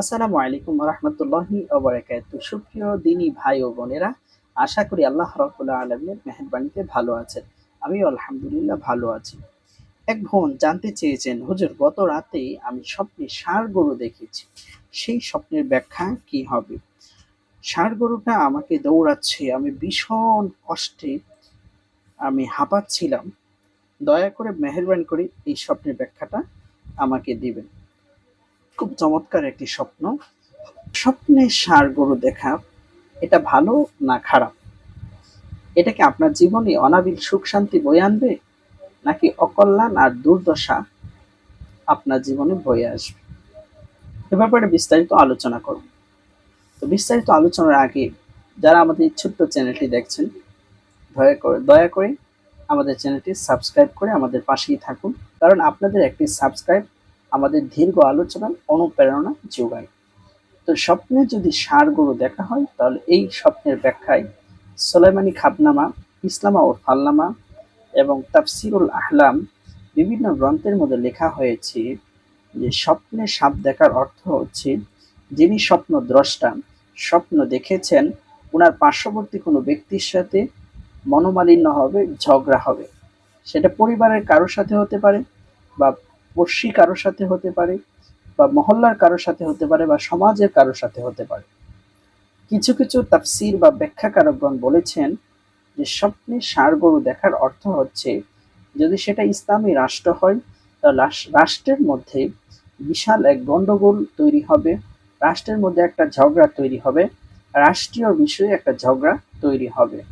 আসসালামু আলাইকুম রহমতুল্লাহি সুপ্রিয় দিনী ভাই ও বোনেরা, আশা করি আল্লাহ রবুল্লাহ আলমের মেহরবানিতে ভালো আছেন। আমি আলহামদুলিল্লাহ ভালো আছি। এক বোন জানতে চেয়েছেন, হুজুর, গত রাতে আমি স্বপ্নে ষাঁড় গরু দেখেছি। সেই স্বপ্নের ব্যাখ্যা কি হবে? ষাঁড় গরুটা আমাকে দৌড়াচ্ছে, আমি ভীষণ কষ্টে আমি হাঁপাচ্ছিলাম। দয়া করে মেহরবানি করে এই স্বপ্নের ব্যাখ্যাটা আমাকে দিবেন। খুব চমৎকার একটি স্বপ্ন। স্বপ্নে ষাঁড় গরু দেখা, এটা ভালো না খারাপ? এটা কি আপনার জীবনে অনাবিল সুখ শান্তি বয়ে আনবে? নাকি অকল্যাণ আর দুর্দশা আপনার জীবনে বয়ে আসবে? এ ব্যাপারে বিস্তারিত আলোচনা করব। তো বিস্তারিত আলোচনার আগে যারা আমাদের ছোট্ট চ্যানেলটি দেখছেন, দয়া করে দয়া করে আমাদের চ্যানেলটি সাবস্ক্রাইব করে আমাদের পাশেই থাকুন। কারণ আপনাদের একটি সাবস্ক্রাইব আমাদের দীর্ঘ আলোচনার অনুপ্রেরণা যোগায়। তো স্বপ্নে যদি গরু দেখা হয়, তাহলে এই স্বপ্নের ব্যাখ্যায় সোলাইমানি খাবনামা, ইসলামা ও ফাল্লামা এবং তাফসিরুল আহলাম বিভিন্ন গ্রন্থের মধ্যে লেখা হয়েছে যে স্বপ্নে সাপ দেখার অর্থ হচ্ছে যিনি স্বপ্ন দ্রষ্টা, স্বপ্ন দেখেছেন ওনার পার্শ্ববর্তী কোনো ব্যক্তির সাথে মনোমালিন্য হবে, ঝগড়া হবে। সেটা পরিবারের কারোর সাথে হতে পারে বা পড়শি কারোর সাথে হতে পারে, বা মহল্লার কারোর সাথে হতে পারে, বা সমাজের কারোর সাথে হতে পারে। কিছু কিছু তাফসির বা ব্যাখ্যাকারকগণ বলেছেন যে স্বপ্নে গরু দেখার অর্থ হচ্ছে, যদি সেটা ইসলামী রাষ্ট্র হয় তাহলে রাষ্ট্রের মধ্যে বিশাল এক গণ্ডগোল তৈরি হবে, রাষ্ট্রের মধ্যে একটা ঝগড়া তৈরি হবে, রাষ্ট্রীয় বিষয়ে একটা ঝগড়া তৈরি হবে।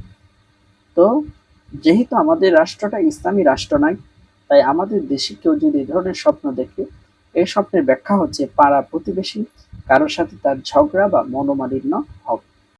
তো, যেহেতু আমাদের রাষ্ট্রটা ইসলামী রাষ্ট্র নয় তাই আমাদের দেশে কেউ যদি এ ধরনের স্বপ্ন দেখে এই স্বপ্নের ব্যাখ্যা হচ্ছে পাড়া প্রতিবেশী, কারোর সাথে তার ঝগড়া বা মনোমালিন্য হবে।